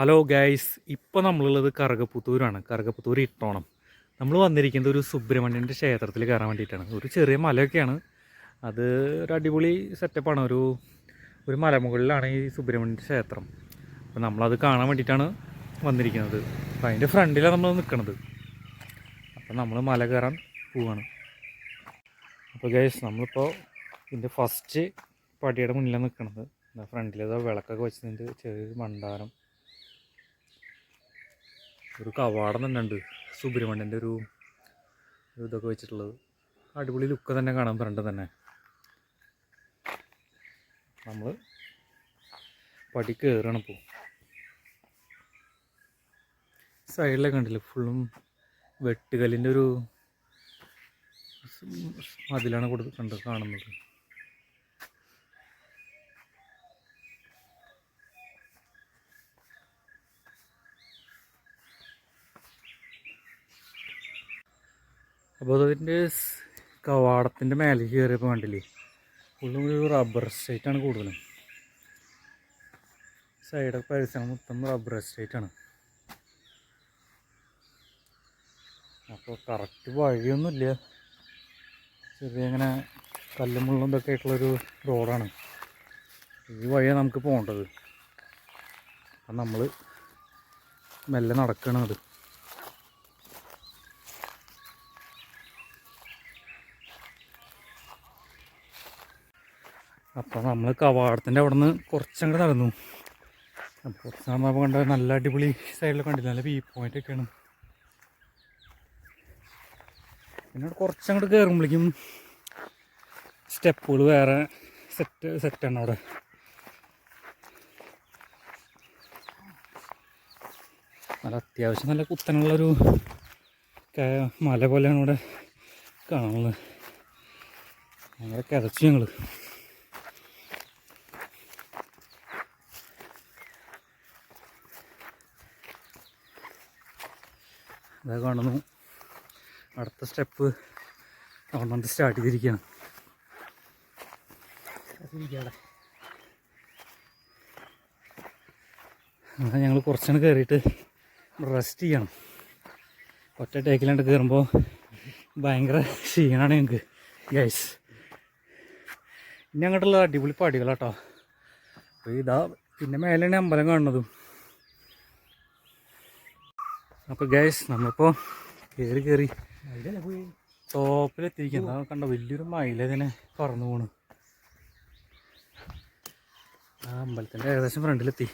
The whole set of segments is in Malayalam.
ഹലോ ഗൈസ് ഇപ്പോൾ നമ്മളുള്ളത് കറുകപ്പുത്തൂരാണ്. കറുകപ്പുത്തൂർ ഇട്ടോണം. നമ്മൾ വന്നിരിക്കുന്നത് ഒരു സുബ്രഹ്മണ്യന്റെ ക്ഷേത്രത്തിൽ കയറാൻ വേണ്ടിയിട്ടാണ്. ഒരു ചെറിയ മലയൊക്കെയാണ്. അത് ഒരു അടിപൊളി സെറ്റപ്പാണ് ഒരു ഒരു മലമുകളിലാണ് ഈ സുബ്രഹ്മണ്യന്റെ ക്ഷേത്രം. അപ്പോൾ നമ്മളത് കാണാൻ വേണ്ടിയിട്ടാണ് വന്നിരിക്കുന്നത്. അപ്പോൾ അതിന്റെ ഫ്രണ്ടിലാണ് നമ്മൾ നിൽക്കുന്നത് അപ്പോൾ നമ്മൾ മല കയറാൻ പോവാണ്. അപ്പോൾ ഗൈസ് നമ്മളിപ്പോൾ ഇതിന്റെ ഫസ്റ്റ് പടിയുടെ മുന്നിലാണ് നിൽക്കുന്നത് ഫ്രണ്ടിലേതോ വിളക്കൊക്കെ വെച്ചിട്ടുണ്ട്. ചെറിയൊരു മണ്ടാരം. ഒരു കവാടം തന്നെ ഉണ്ട്. സുബ്രഹ്മണ്യന്റെ ഒരു ഇതൊക്കെ വെച്ചിട്ടുള്ളത്. അടിപൊളി ലുക്ക് തന്നെ കാണാൻ ഫ്രണ്ട് തന്നെ. നമ്മൾ പടി കയറണം ഇപ്പോൾ സൈഡിലൊക്കെ ഉണ്ടല്ലോ ഫുള്ളും വെട്ടുകല്ലിന്റെ ഒരു മതിലാണ് കൊടുത്ത് കണ്ട് കാണുന്നത്. അപ്പോൾ അതിന്റെ കവാടത്തിന്റെ മേലെ കയറിയപ്പോൾ കണ്ടില്ലേ? ഫുള്ളും ഒരു റബ്ബർ എസ്റ്റേറ്റാണ് കൂടുതലും. സൈഡൊക്കെ പരിസരം മൊത്തം റബ്ബർ എസ്റ്റേറ്റാണ് അപ്പോൾ കറക്റ്റ് വഴിയൊന്നുമില്ല. ചെറിയ ഇങ്ങനെ കല്ലും മുള്ളും ഇതൊക്കെ ആയിട്ടുള്ളൊരു റോഡാണ് ഈ വഴിയാണ് നമുക്ക് പോകേണ്ടത് അപ്പം നമ്മൾ മെല്ലെ നടക്കണം അപ്പോൾ നമ്മൾ കവാടത്തിന്റെ അവിടെ നിന്ന് കുറച്ചങ്ങോട്ട് നടന്നു കുറച്ച് നടന്നപ്പോൾ കണ്ട നല്ല അടിപൊളി സൈഡിൽ കണ്ടില്ല നല്ല വ്യൂ പോയിന്റ് ഒക്കെയാണ്. പിന്നെ കുറച്ചങ്ങോട്ട് കയറുമ്പോഴേക്കും സ്റ്റെപ്പുകൾ വേറെ സെറ്റ് സെറ്റാണ് അവിടെ. നല്ല അത്യാവശ്യം നല്ല കുത്തനുള്ളൊരു മല പോലെയാണ് ഇവിടെ കാണുന്നത്. ഭയങ്കര കിതച്ചു ഞങ്ങൾ അതാ കാണുന്നു. അടുത്ത സ്റ്റെപ്പ് അവിടെ സ്റ്റാർട്ട് ചെയ്തിരിക്കുകയാണ്. അങ്ങനെ ഞങ്ങൾ കുറച്ചാണ് കയറിയിട്ട് റെസ്റ്റ് ചെയ്യണം. ഒറ്റ ടേക്കിലാണ്ട് കയറുമ്പോൾ ഭയങ്കര ക്ഷീണമാണ് ഞങ്ങൾക്ക്. ഗൈസ് ഇനി അങ്ങോട്ടുള്ള അടിപൊളി പടികളാട്ടോ. അപ്പോൾ ഇതാ പിന്നെ മേലെയാണ് അമ്പലം കാണുന്നതും. അപ്പോൾ ഗൈസ് നമ്മളിപ്പോൾ കേറി കേറി ടോപ്പിലെത്തിയിരിക്കുന്നത് അത് കണ്ട വലിയൊരു മയില ഇതിനെ പറന്നു പോണ്. ആ അമ്പലത്തിന്റെ ഏകദേശം ഫ്രണ്ടിലെത്തി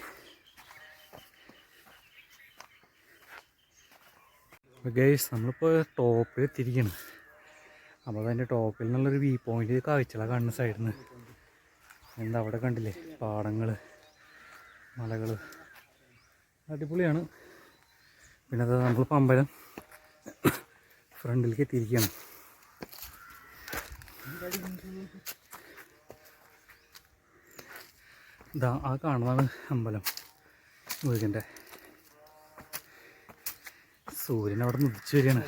ഗൈസ് നമ്മളിപ്പോൾ ടോപ്പിലെത്തിയിരിക്കുകയാണ് അപ്പോൾ അതിന്റെ ടോപ്പിൽ നിന്നുള്ളൊരു വ്യൂ പോയിന്റ് കാഴ്ചകളാണ് കാണുന്ന സൈഡിൽ നിന്ന് എന്താ അവിടെ കണ്ടില്ലേ? പാടങ്ങൾ മലകൾ അടിപൊളിയാണ്. പിന്നെ അത് നമ്മളിപ്പോൾ അമ്പലം ഫ്രണ്ടിലേക്ക് എത്തിയിരിക്കുകയാണ്. ഇതാ ആ കാണുന്നതാണ് അമ്പലം മുരുകന്റെ. സൂര്യൻ അവിടെ നിന്ന് വരികയാണ്.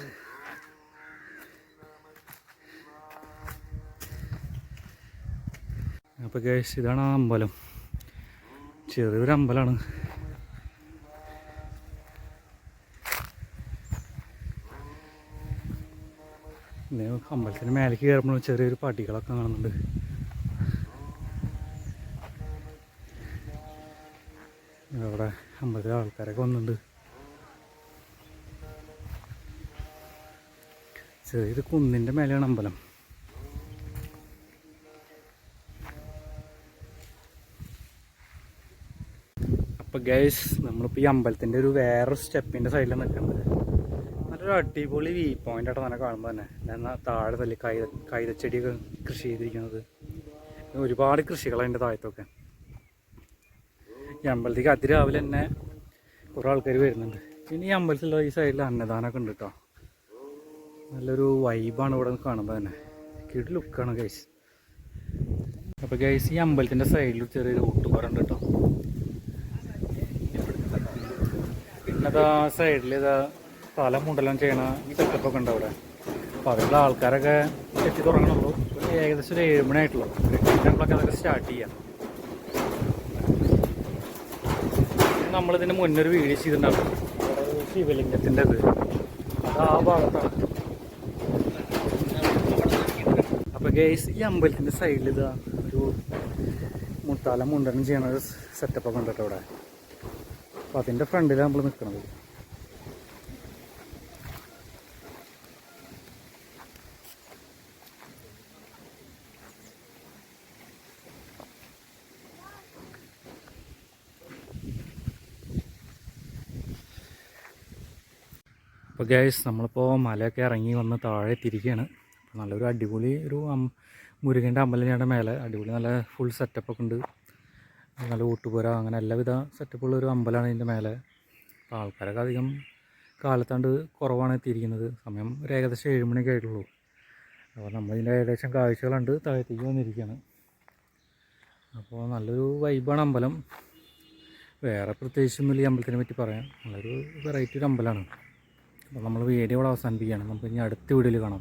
അപ്പോൾ കേസ് ഇതാണ് ആ അമ്പലം. ചെറിയൊരു അമ്പലമാണ്. അമ്പലത്തിന് മേലേക്ക് കയറുമ്പോൾ ചെറിയൊരു പടികളൊക്കെ കാണുന്നുണ്ട്. അവിടെ അമ്പലത്തിലെ ആൾക്കാരൊക്കെ വന്നിട്ടുണ്ട്. ചെറിയൊരു കുന്നിന്റെ മേലെയാണ് അമ്പലം. അപ്പോൾ ഗൈസ് നമ്മളിപ്പോൾ ഈ അമ്പലത്തിന്റെ ഒരു വേറൊരു സ്റ്റെപ്പിന്റെ സൈഡിലാണ് നിൽക്കുന്നത് നല്ലൊരു അടിപൊളി വ്യൂ പോയിന്റ് ആയിട്ട് തന്നെ കാണുമ്പോൾ തന്നെ. എന്നാൽ താഴെ തല്ലി കൈത കൈതച്ചെടിയൊക്കെ കൃഷി ചെയ്തിരിക്കുന്നത്. ഒരുപാട് കൃഷികളാണ് അതിന്റെ താഴത്തൊക്കെ. ഈ അമ്പലത്തേക്ക് അതിരാവിലെ തന്നെ കുറേ ആൾക്കാർ വരുന്നുണ്ട്. പിന്നെ ഈ അമ്പലത്തിലുള്ള ഈ സൈഡിൽ അന്നദാനമൊക്കെ ഉണ്ട് കേട്ടോ നല്ലൊരു വൈബാണ് ഇവിടെ കാണുമ്പോൾ തന്നെ. കിടു ലുക്കാണ് ഗൈസ് അപ്പോൾ ഗൈസ് ഈ അമ്പലത്തിന്റെ സൈഡിൽ ചെറിയൊരു ഊട്ടുപാറുണ്ട് കേട്ടോ പിന്നെ ഇതാ സൈഡിൽ ഇതാ തല മുണ്ടെല്ലാം ചെയ്യണ ഈ സെറ്റപ്പൊക്കെ ഉണ്ട് അവിടെ. അപ്പോൾ അതിലുള്ള ആൾക്കാരൊക്കെ എത്തി തുടങ്ങണുള്ളൂ. ഏകദേശം ഒരു ഏഴ് മണി ആയിട്ടുള്ളൂ. ഒരു എട്ട് അതൊക്കെ സ്റ്റാർട്ട് ചെയ്യാം. നമ്മളിതിന് മുന്നൊരു വീഡിയോ ചെയ്തിട്ടുണ്ടാവും ശിവലിംഗത്തിന്റെ അത് ആ ഭാഗത്താണ്. അപ്പോൾ ഗേസ് ഈ അമ്പലത്തിന്റെ സൈഡിൽ ഇതാ ഒരു മുട്ടാലം മുണ്ടനം ചെയ്യണ ഒരു സെറ്റപ്പൊക്കെ ഉണ്ട് കേട്ടോ ഇവിടെ അപ്പോൾ അതിന്റെ ഫ്രണ്ടിലാണ് നമ്മൾ നിൽക്കുന്നത് അപ്പോൾ ഗ്യാസ് നമ്മളിപ്പോൾ മലയൊക്കെ ഇറങ്ങി വന്ന് താഴെ തിരിക്കുകയാണ് അപ്പോൾ നല്ലൊരു അടിപൊളി ഒരു അം മുരുകന്റെ അമ്പലത്തിന്റെ മേലെ അടിപൊളി നല്ല ഫുൾ സെറ്റപ്പൊക്കെ ഉണ്ട്. നല്ല ഊട്ടുപുര അങ്ങനെ എല്ലാവിധ സെറ്റപ്പുള്ള ഒരു അമ്പലമാണ് ഇതിന്റെ മേലെ. അപ്പോൾ ആൾക്കാരൊക്കെ അധികം കാലത്താണ്ട് കുറവാണ് എത്തിയിരിക്കുന്നത് സമയം ഒരു ഏകദേശം ഏഴ് മണിയൊക്കെ ആയിട്ടുള്ളൂ. അപ്പോൾ നമ്മളിതിന്റെ ഏകദേശം കാഴ്ചകളുണ്ട്. താഴത്തേക്ക് വന്നിരിക്കുകയാണ് അപ്പോൾ നല്ലൊരു വൈബാണ് അമ്പലം. വേറെ പ്രത്യേകിച്ചൊന്നുമില്ല ഈ അമ്പലത്തിനെ പറ്റി പറയാം നല്ലൊരു വെറൈറ്റി ഒരു അമ്പലമാണ്. അപ്പോൾ നമ്മൾ വീഡിയോ ഇവിടെ അവസാനിപ്പിക്കുകയാണ്. നമുക്ക് ഇനി അടുത്ത വീഡിയോയിൽ കാണാം.